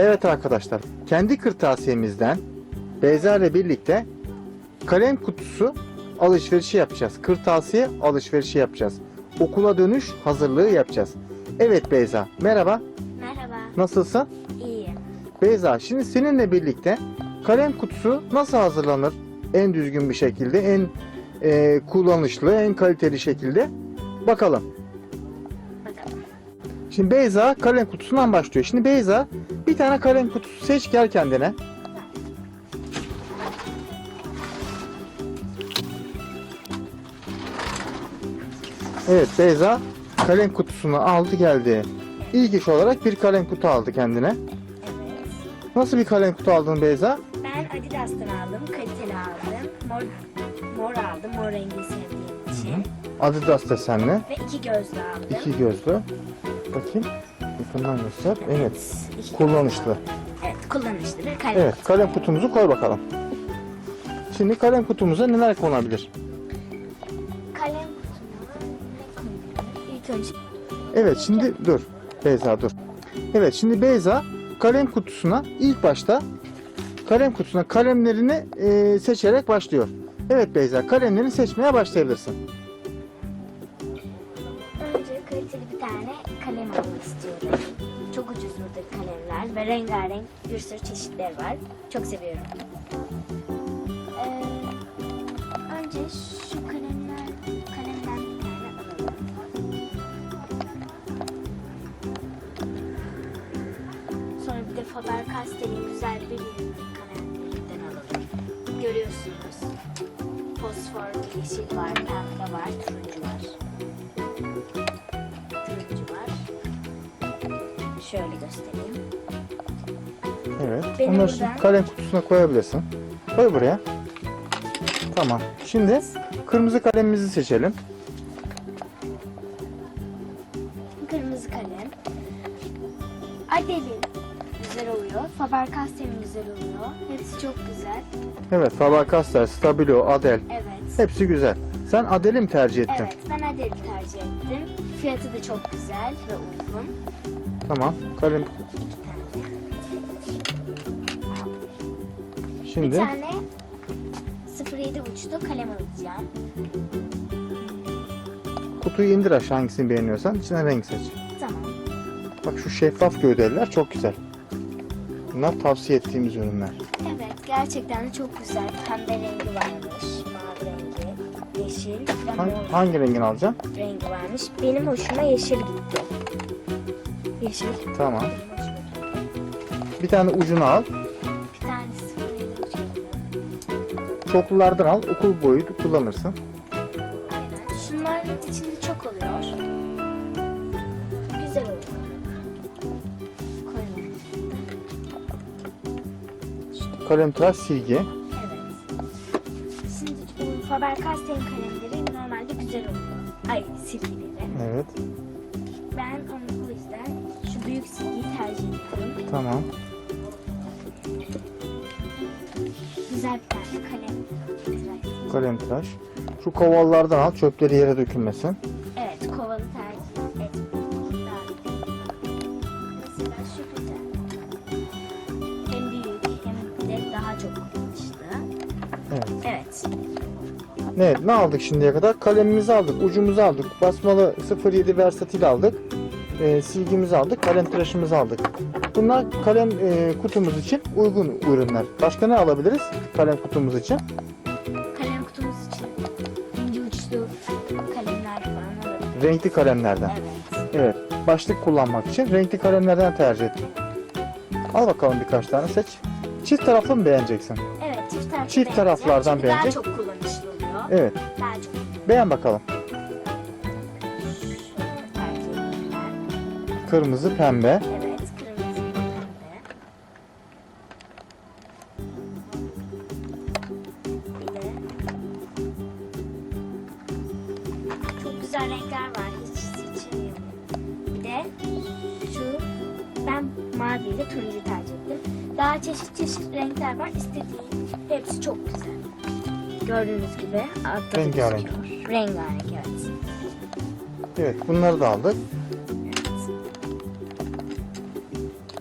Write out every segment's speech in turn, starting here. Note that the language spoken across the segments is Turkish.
Evet arkadaşlar, kendi kırtasiyemizden Beyza ile birlikte kalem kutusu alışverişi yapacağız. Kırtasiye alışverişi yapacağız. Okula dönüş hazırlığı yapacağız. Evet Beyza, merhaba. Merhaba. Nasılsın? İyiyim. Beyza, şimdi seninle birlikte kalem kutusu nasıl hazırlanır? En düzgün bir şekilde, en e, kullanışlı, en kaliteli şekilde. Bakalım. Bakalım. Şimdi Beyza kalem kutusundan başlıyor. Şimdi Beyza bir tane kalem kutusu seç gel kendine. Evet Beyza kalem kutusunu aldı geldi. İlk iş olarak bir kalem kutu aldı kendine. Nasıl bir kalem kutu aldın Beyza? Ben Adidas'tan aldım. Kaliteli aldım. Mor, mor aldım. Mor rengi sevdiğim için. Adidas desenli. Ve iki gözlü aldım. iki gözlü. Bakayım. Yakından göster. Evet. Kullanışlı. Evet. Kullanışlı bir kalem. Evet kalem kutumuzu koy bakalım. Şimdi kalem kutumuza neler konabilir? Kalem koyayım? İlk önce Evet şimdi dur. Beyza dur. Evet şimdi Beyza kalem kutusuna ilk başta kalem kutusuna kalemlerini e, seçerek başlıyor. Evet Beyza kalemlerini seçmeye başlayabilirsin. Rengarenk bir sürü çeşitleri var. Çok seviyorum. Ee, önce şu kalemler, kalemden bir tane alalım. Sonra bir de Faber-Castell'in güzel bir kalemlerinden alalım. Görüyorsunuz. Fosfor, yeşil var, pembe var, turuncu var. Şöyle göstereyim. Evet. Benim Onları şimdi kalem kutusuna koyabilirsin. Koy buraya. Tamam. Şimdi kırmızı kalemimizi seçelim. Kırmızı kalem. Adel'in güzel oluyor. Faber-Castell'in güzel oluyor. Hepsi çok güzel. Evet Faber-Castell, Stabilo, Adel. Evet. Hepsi güzel. Sen Adel'i mi tercih ettin? Evet, ben Adel'i tercih ettim. Fiyatı da çok güzel ve uygun. Tamam. Kalem Tane. Bir şimdi tane 07 uçlu kalem alacağım. kutuyu indir aşağı hangisini beğeniyorsan içine renk seç. Tamam. Bak şu şeffaf gövdeliler çok güzel. Bunlar tavsiye ettiğimiz ürünler. Evet, gerçekten de çok güzel. Pembe rengi varmış, mavi rengi, yeşil Hangi, hangi rengini alacaksın? rengi varmış. Benim hoşuma yeşil gitti. Yeşil. Tamam. Bir tane ucunu al. Uçlu. Çoklulardan al. Okul boyu kullanırsın. Şunların içinde çok oluyor. Güzel oluyor. Koyalım. Kalem tıraş silgi. Evet. Şimdi bu Faber-Castell'in kalemleri normalde güzel oluyor. Ay silgileri. Evet. Ben onu o yüzden şu büyük silgiyi tercih ediyorum. Tamam. Güzel bir tane kalem. tıraş. Kalem tıraş. Şu kovallardan al. Çöpleri yere dökülmesin. Evet, kovalı tercih. Mesela şu güzel. Hem büyük hem de daha çok kullanışlı. Evet. Evet. Evet ne aldık şimdiye kadar? Kalemimizi aldık, ucumuzu aldık, basmalı 07 versatil aldık, e, silgimizi aldık, kalem tıraşımızı aldık. Bunlar kalem e, kutumuz için uygun ürünler. Başka ne alabiliriz kalem kutumuz için? Kalem kutumuz için ince uçlu kalemler falan alabiliriz. Renkli kalemlerden. Evet. Evet. Başlık kullanmak için renkli kalemlerden tercih ettim. Al bakalım birkaç tane seç. Çift taraflı mı beğeneceksin? Evet, çift taraflı Çift taraflardan Çünkü daha beğenecek. çok kullanışlı oluyor. Evet. Daha çok Beğen bakalım. Kırmızı, pembe. Evet, güzel renkler var. Hiç seçemiyorum. Bir de şu ben mavi ile turuncu tercih ettim. Daha çeşit çeşit renkler var. İstediğim hepsi çok güzel. Gördüğünüz gibi altta Rengarenk. gözüküyor. Rengarenk evet. Evet bunları da aldık.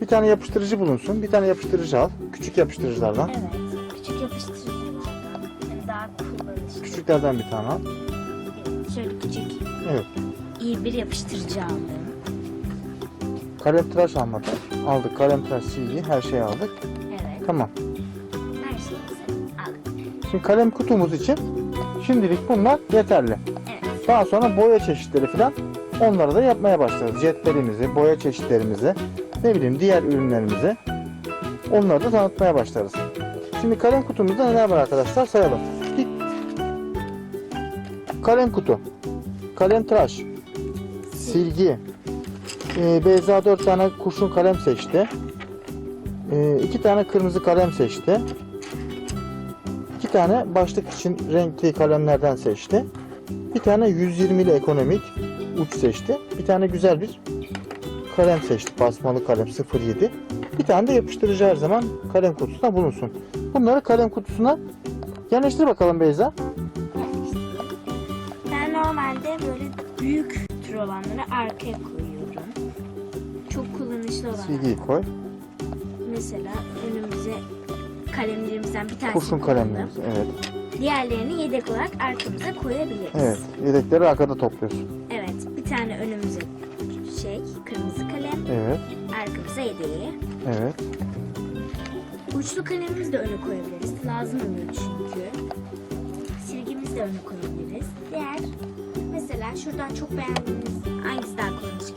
Bir tane yapıştırıcı bulunsun. Bir tane yapıştırıcı al. Küçük yapıştırıcılardan. Evet. Küçük yapıştırıcılardan. Daha kullanışlı. Küçüklerden bir tane al. Evet, iyi bir yapıştırıcı aldım. Kalem tıraş almadık. Aldık. Kalem tıraş silgi her şeyi aldık. Evet. Tamam. Her şeyimizi aldık. Şimdi kalem kutumuz için şimdilik bunlar yeterli. Evet. Daha sonra boya çeşitleri falan onları da yapmaya başlarız. Cetvelimizi, boya çeşitlerimizi, ne bileyim diğer ürünlerimizi onları da tanıtmaya başlarız. Şimdi kalem kutumuzda neler var arkadaşlar sayalım. Kalem kutu, kalem tıraş, silgi, ee, Beyza 4 tane kurşun kalem seçti. 2 tane kırmızı kalem seçti. 2 tane başlık için renkli kalemlerden seçti. Bir tane 120'li ekonomik uç seçti. Bir tane güzel bir kalem seçti. Basmalı kalem 07. Bir tane de yapıştırıcı her zaman kalem kutusuna bulunsun. Bunları kalem kutusuna yerleştir bakalım Beyza. Böyle büyük tür olanları arkaya koyuyorum. Çok kullanışlı olanlar. CD'yi koy. Mesela önümüze kalemlerimizden bir tanesini Kurşun kalemlerimiz. Evet. Diğerlerini yedek olarak arkamıza koyabiliriz. Evet. Yedekleri arkada topluyorsun. Evet, Bir tane önümüze şey kırmızı kalem, Evet. arkamıza yedeği. Evet. Uçlu kalemimizi de öne koyabiliriz. Lazım oluyor çünkü. Silgimizi de öne koyabiliriz. Diğer mesela şuradan çok beğendiğiniz hangisi daha kullanışlı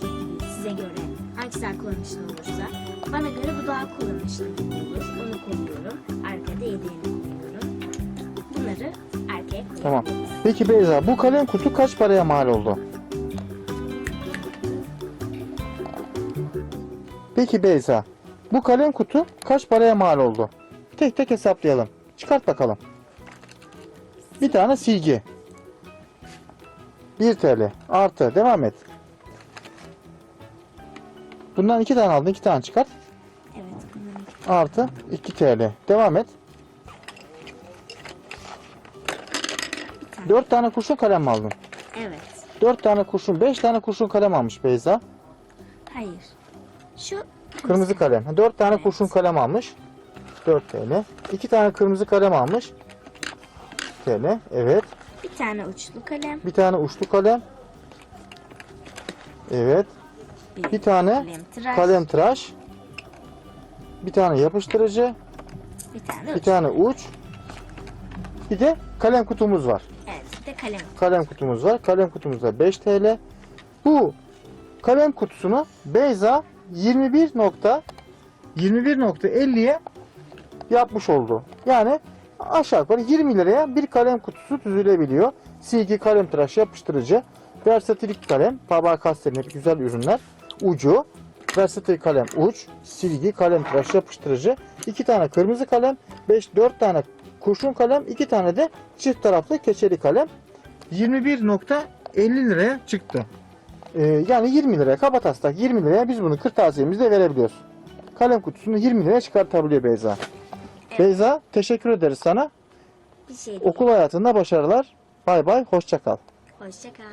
size göre hangisi daha kullanışlı olursa bana göre bu daha kullanışlı olur. Onu koyuyorum. Arkada yedeğini koyuyorum. Bunları arkaya koyuyorum. Tamam. Peki Beyza bu kalem kutu kaç paraya mal oldu? Peki Beyza bu kalem kutu kaç paraya mal oldu? Tek tek hesaplayalım. Çıkart bakalım. Bir tane silgi. 1 TL artı devam et. Bundan iki tane aldın iki tane çıkart. Evet. Artı 2 TL. Devam et. bir tane. 4 tane kurşun kalem aldın? Evet. 4 tane kurşun, 5 tane kurşun kalem almış Beyza. Hayır. Şu Kırmızı kalem. 4 tane Evet. kurşun kalem almış. 4 TL. 2 tane kırmızı kalem almış. TL. Evet. Bir tane uçlu kalem. Bir tane uçlu kalem. Evet. Bir tane kalem tıraş. kalem tıraş. Bir tane yapıştırıcı. Bir tane Bir uç. tane uç. Bir de kalem kutumuz var. Evet. Bir de kalem. Kalem kutumuz var. Kalem kutumuzda 5 TL. Bu kalem kutusunu Beyza 21 nokta 21.50'ye yapmış oldu. Yani aşağı yukarı 20 liraya bir kalem kutusu düzülebiliyor. Silgi, kalem tıraş, yapıştırıcı, versatilik kalem, Faber-Castell'in hep güzel ürünler. Ucu, versatil kalem uç, silgi, kalem tıraş, yapıştırıcı, 2 tane kırmızı kalem, 5 4 tane kurşun kalem, 2 tane de çift taraflı keçeli kalem. 21.50 liraya çıktı. Ee, yani 20 liraya kabataslak 20 liraya biz bunu kırtasiyemizde verebiliyoruz. Kalem kutusunu 20 liraya çıkartabiliyor Beyza. Beyza teşekkür ederiz sana. Bir şey değil. Okul hayatında başarılar. Bay bay hoşça kal. Hoşça kal.